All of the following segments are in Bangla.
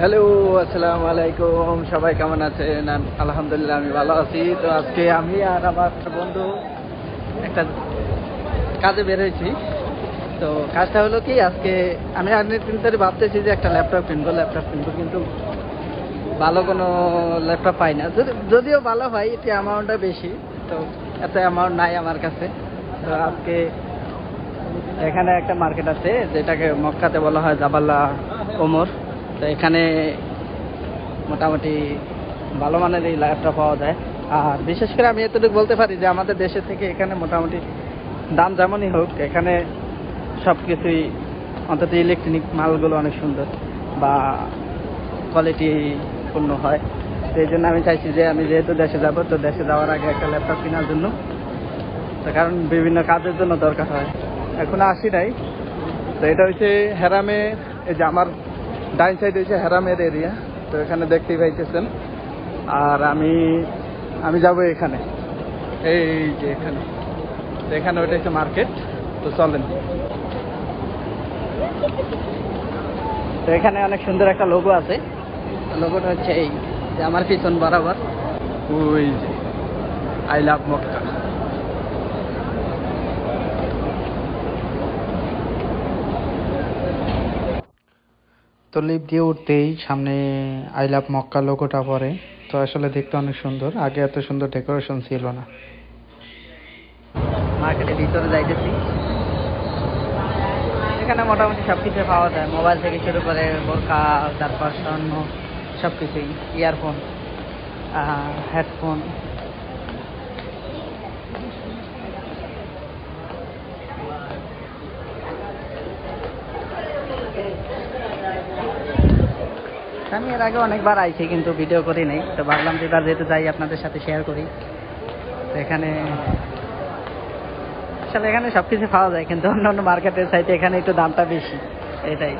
হ্যালো, আসসালামু আলাইকুম। সবাই কেমন আছেন? আলহামদুলিল্লাহ, আমি ভালো আছি। তো আজকে আমি আর আমার বন্ধু একটা কাজে বের হয়েছি। তো কাজটা হলো কি, আজকে আমি অনেকদিন ধরে ভাবতেছি যে একটা ল্যাপটপ কিনবো। ল্যাপটপ কিনবো কিন্তু ভালো কোনো ল্যাপটপ পাই না। যদি- যদিও ভালো হয় এটি অ্যামাউন্টটা বেশি। তো এত অ্যামাউন্ট নাই আমার কাছে। তো আজকে এখানে একটা মার্কেট আছে, যেটাকে মক্কাতে বলা হয় জাবাল্লা ওমর। তো এখানে মোটামুটি ভালো মানের এই ল্যাপটপ পাওয়া যায়। আর বিশেষ করে আমি এতটুকু বলতে পারি যে আমাদের দেশে থেকে এখানে মোটামুটি দাম যেমনই হোক, এখানে সব কিছুই অন্তত ইলেকট্রনিক মালগুলো অনেক সুন্দর বা কোয়ালিটি পূর্ণ হয়। এই জন্য আমি চাইছি যে আমি যেহেতু দেশে যাব, তো দেশে যাওয়ার আগে একটা ল্যাপটপ কেনার জন্য। তো কারণ বিভিন্ন কাজের জন্য দরকার হয়। এখন আসি নাই। তো এটা হচ্ছে হেরামে এই যে আমার ডাইন সাইড হচ্ছে হেরামের এরিয়া তো এখানে দেখতেই পাইতেছেন। আর আমি আমি যাব এখানে। এই যে এখানে। এখানে ওইটা হচ্ছে মার্কেট, তো চলেন। তো এখানে অনেক সুন্দর একটা লোগো আছে। লোগোটা হচ্ছে এই যে আমার পিছন বরাবর। ওই যে আই লাভ মক্কা তো লিফট দিয়ে উঠতেই সামনে আই লাভ মক্কা লোগোটা পড়ে তো আসলে দেখতে অনেক সুন্দর, আগে এত সুন্দর ডেকোরেশন ছিল না। মার্কেটের ভিতরে যাইতেছি। এখানে মোটামুটি সব কিছু পাওয়া যায়। মোবাইল থেকে শুরু করে বোরকা তারপর সব কিছুই ইয়ারফোন হেডফোন। আমি এর আগে অনেকবার আইছি, কিন্তু ভিডিও করি নাই। তো ভাবলাম যে এবার যেহেতু যাই, আপনাদের সাথে শেয়ার করি। তো এখানে আসলে এখানে সব কিছু পাওয়া যায়, কিন্তু অন্য অন্য মার্কেটের সাইডে এখানে একটু দামটা বেশি। এটাই।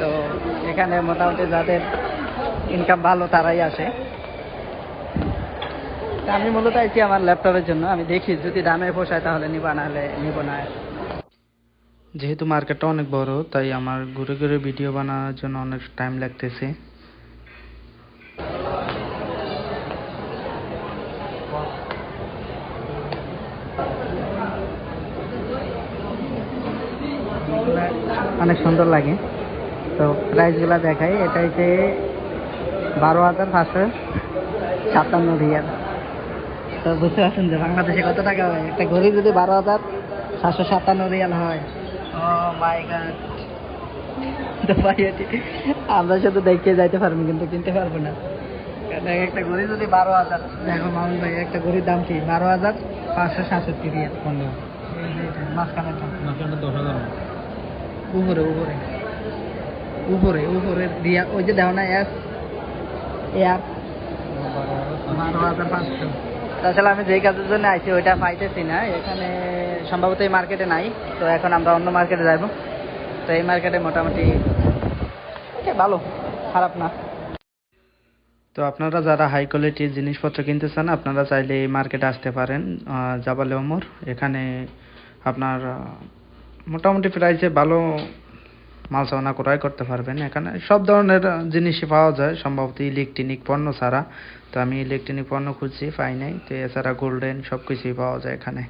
তো এখানে মোটামুটি যাদের ইনকাম ভালো, তারাই আসে। আমি মূলত আইছি আমার ল্যাপটপের জন্য। আমি দেখি যদি দামে পোষায়, তাহলে নিবা, না হলে নিব না যেহেতু মার্কেটটা অনেক বড়, তাই আমার ঘুরে ঘুরে ভিডিও বানানোর জন্য অনেক টাইম লাগতেছে। অনেক সুন্দর লাগে। তো প্রাইসগুলো দেখাই, এটা হচ্ছে বারো হাজার পাঁচশো সাতান্ন রিয়াল। তো বুঝতে পারছেন যে বাংলাদেশে কত টাকা হয়? একটা ঘড়ি যদি বারো হাজার সাতশো সাতান্ন রিয়াল হয় ও মাই গড তো ভাই এটি আমরা শুধু দেখে যাইতে পারব কিন্তু কিনতে পারব না। একটা ঘড়ি যদি বারো হাজার। দেখো মামুন ভাই একটা ঘড়ির দাম কি? বারো হাজার পাঁচশো সাতষট্টি রিয়াল। এটা, উপরে উপরে। উপরে উপরে দিয়া ওই যে দেও না এস এয়ার। বারো হাজার পাঁচশো। তাছাড়া আমি যেই কাজের জন্য আইছি, ওইটা পাইতেছি না। এখানে সম্ভবত এই মার্কেটে নাই। তো এখন আমরা অন্য মার্কেটে যাব তো এই মার্কেটে মোটামুটি ভালো, খারাপ না। তো আপনারা যারা হাই কোয়ালিটির জিনিসপত্র কিনতে চান, আপনারা চাইলে এই মার্কেটে আসতে পারেন জাবালে ওমর। এখানে আপনার মোটামুটি প্রাইসে ভালো মাল সামানা ক্রয় করতে পারবেন এখানে। সব ধরনের জিনিসই পাওয়া যায়, সম্ভবত ইলেকট্রনিক পণ্য ছাড়া। তো আমি ইলেকট্রনিক পণ্য খুঁজছি, পাই নাই। তো এছাড়া গোল্ডেন সব কিছুই পাওয়া যায় এখানে।